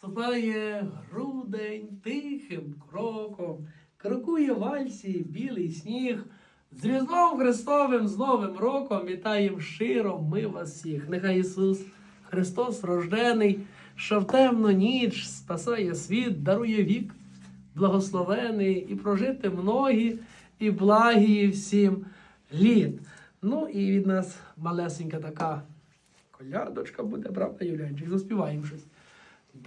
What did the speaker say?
Ступає грудень тихим кроком, крокує вальсі білий сніг. З Різдвом Христовим, з Новим роком вітаєм щиро ми вас всіх. Нехай Ісус Христос рождений, що в темну ніч спасає світ, дарує вік благословений і прожити многі і благі всім літ. Ну і від нас малесенька така колядочка буде, правда, Юлянчик? Заспіваємо щось.